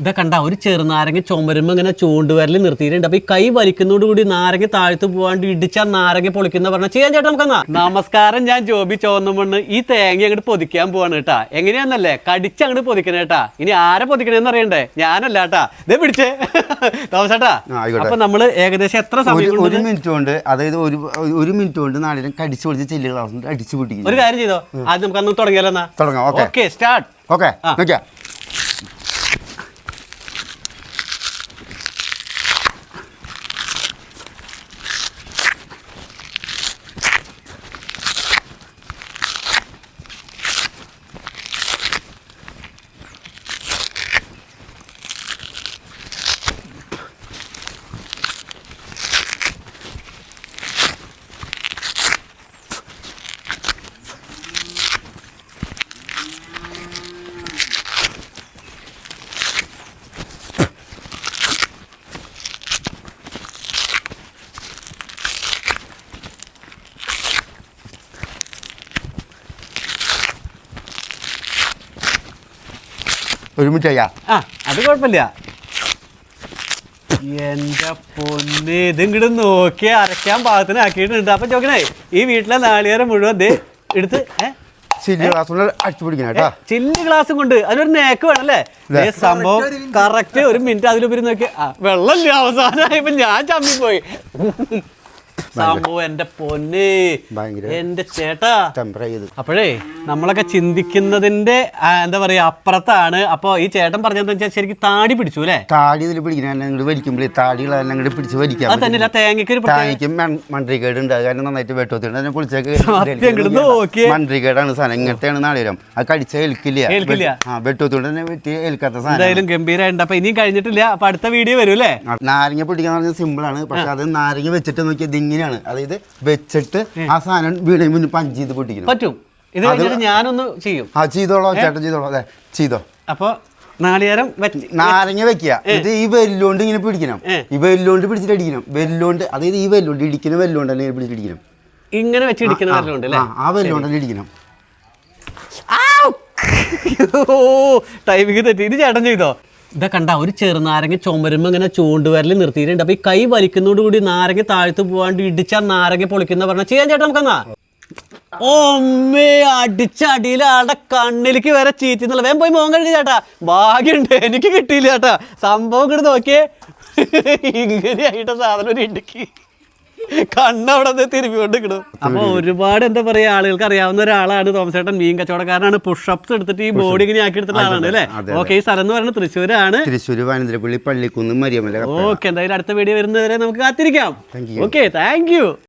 ഇതാ കണ്ട ഒരു ചെറുനാരങ്ങ ചുമരുമ്പ് ഇങ്ങനെ ചൂണ്ടുവരൽ നിർത്തിയിട്ടുണ്ട്. അപ്പൊ ഈ കൈ വലിക്കുന്നതോട് കൂടി നാരങ്ങ താഴ്ത്തു പോകാണ്ട് ഇടിച്ചാൽ നാരങ്ങ പൊളിക്കുന്ന പറഞ്ഞാൽ ചെയ്യാൻ ചേട്ടാ നമുക്കെന്നാ. നമസ്കാരം ഞാൻ ജോബി ചോന്നുമണ്ണ് ഈ തേങ്ങ അങ്ങോട്ട് പൊതിക്കാൻ പോവാണ് കേട്ടാ. എങ്ങനെയാന്നല്ലേ? കടിച്ച് അങ്ങോട്ട് പൊതിക്കണേ കേട്ടാ. ഇനി ആരെ പൊതിക്കണേന്ന് അറിയണ്ടേ? ഞാനല്ല കേട്ടാ. ഇതേ പിടിച്ചേ. തോമസേട്ടാ. അപ്പൊ നമ്മൾ ഏകദേശം എത്ര സമയം ഒരു മിനിറ്റ് കൊണ്ട് അതായത് ഒരു ഒരു മിനിറ്റ് കൊണ്ട് നാളിനെ കടിച്ചു പൊളിച്ച് ചെല്ലുകൾ അടിച്ചു ഒരു കാര്യം ചെയ്തോ? ആദ്യം നമുക്ക് അന്ന് തുടങ്ങിയാലോ എന്നാ? തുടങ്ങാം ഓക്കെ. Okay start. ഓക്കെ ആ. നോക്കിയാ ഒരു മിനിറ്റ് അയ്യാ ആ അത് കുഴപ്പമില്ല. എന്റെ പൊന്ന് ഇത് ഇങ്ങോട്ട് നോക്കി അരയ്ക്കാൻ പാകത്തിന് ആക്കിയിട്ടുണ്ട്. അപ്പൊ ചോക്കണേ ഈ വീട്ടിലെ നാളികേരം മുഴുവൻ ദേ എടുത്ത്? ചില്ലി ഗ്ലാസ് കൊണ്ട് അടിച്ചു പിടിക്കണം ഏ, ചില്ല് ഗ്ലാസും കൊണ്ട് അതിനൊരു നേക്ക് വേണല്ലേ ദേ സംഭവം കറക്റ്റ് ഒരു മിനിറ്റ് അതിലുപരി നോക്കി. ആ വെള്ളമില്ല അവസാനമായപ്പോ ഞാൻ ചമ്മി പോയി സംഭവം എന്റെ പൊന്ന്. എന്റെ ചേട്ടാ. അപ്പോഴേ നമ്മളൊക്കെ ചിന്തിക്കുന്നതിന്റെ എന്താ പറയാ അപ്പുറത്താണ്. അപ്പൊ ഈ ചേട്ടൻ പറഞ്ഞതെന്ന് വെച്ചാൽ ശരിക്കും താടി പിടിച്ചു അല്ലേ? താടി ഇതിൽ പിടിക്കണം. വലിക്കുമ്പോഴേ താടികൾ അങ്ങോട്ട് പിടിച്ച് വലിക്കാം അത് തന്നെ തേങ്ങയ്ക്ക് ഒരു ഉണ്ട് അതുകാരണം നന്നായിട്ട് വെട്ടോത്തിണ്ട് അതിനെ പൊളിച്ചേക്ക് സത്യം നോക്കിയേ. മൺട്രിക്കേടാണ് സാധനം. ഇങ്ങനത്തെയാണ് നാളികേരം. അത് കടിച്ച ഏൽക്കില്ല? ഏൽക്കില്ല. ആ വെട്ടോത്തോണ്ട് തന്നെ വെട്ടി ഏൽക്കാത്ത സാധനം. എന്തായാലും ഗംഭീരമായിട്ടുണ്ട് അപ്പൊ ഇനിയും കഴിഞ്ഞിട്ടില്ല. അപ്പൊ അടുത്ത വീഡിയോ വരും അല്ലേ? നാരങ്ങ പിടിക്കാൻ പറഞ്ഞാൽ സിമ്പിൾ ആണ്. പക്ഷെ അത് നാരങ്ങ വെച്ചിട്ട് നോക്കിയാൽ ഇതിങ്ങനെയാണ് അതായത് വെച്ചിട്ട് ആ സാധനം വീടിന് മുന്നിൽ പഞ്ച് ചെയ്ത് പൊട്ടിക്കണം പറ്റും. ഇത് കഴിഞ്ഞിട്ട് ഞാനൊന്ന് ചെയ്യും. ആ ചെയ്തോളോ ചേട്ടൻ ചെയ്തോളോ. അതെ ചെയ്തോ. അപ്പൊ നാളികേരം വെച്ച് നാരങ്ങ വെക്കുക. ഇത് ഈ വെല്ലോണ്ട് ഇങ്ങനെ പിടിക്കണം. ഈ വെല്ലോണ്ട് പിടിച്ചിട്ട് അടിക്കണം. വെല്ലോണ്ട് അതായത് ഈ വെല്ലോണ്ട് ഇടിക്കുന്ന വെല്ലോണ്ട് തന്നെ പിടിച്ചിട്ട് അടിക്കണം. ഇങ്ങനെ വെച്ച് ഇടിക്കുന്ന അല്ലേ ആ, തന്നെ ഇടിക്കണം. ടൈമിങ് തെറ്റി. ഇത് ചേട്ടൻ ചെയ്തോ? ഇതാ കണ്ട ഒരു ചെറുനാരങ്ങ ചുമരുമ്പോ ഇങ്ങനെ ചൂണ്ടുവരൽ നിർത്തിയിട്ടുണ്ട്. അപ്പൊ ഈ കൈ വലിക്കുന്നതോട് കൂടി നാരങ്ങ താഴ്ത്തു പോകാണ്ട് ഇടിച്ചാൽ നാരങ്ങ പൊളിക്കുന്ന പറഞ്ഞ ചെയ്യാൻ ചേട്ടാ നമുക്കെന്നാ ഓമ്മേ അടിച്ച അടിയിൽ ആളുടെ കണ്ണിലേക്ക് വരെ ചീറ്റിന്നുള്ള വേഗം പോയി മോൻ കഴുകി ചേട്ടാ. ഭാഗ്യമുണ്ട് എനിക്ക് കിട്ടിയില്ല ചേട്ടാ. സംഭവം ഇങ്ങോട്ട് നോക്കിയേ. ഇങ്ങനെയായിട്ട് സാധനം ഒരു ഇടുക്കി. കണ്ണവിടെ നിന്ന് തിരുമ്പി കൊണ്ട് കിടും അപ്പൊ ഒരുപാട് എന്താ പറയാ ആളുകൾക്ക് അറിയാവുന്ന ഒരാളാണ് തോമസേട്ടൻ മീൻ കച്ചവടക്കാരനാണ്. പുഷപ്സ് എടുത്തിട്ട് ഈ ബോഡി ഇങ്ങനെ ആക്കി എടുത്ത ആളാണ് അല്ലേ? ഓക്കെ ഈ സ്ഥലം എന്ന് പറയുന്നത് തൃശ്ശൂരാണ്. തൃശ്ശൂർ വാനന്തരപ്പള്ളി പള്ളിക്കുന്ന് മരിയമല ഓക്കെ എന്തായാലും അടുത്ത വീഡിയോ വരുന്നവരെ നമുക്ക് കാത്തിരിക്കാം. Okay thank you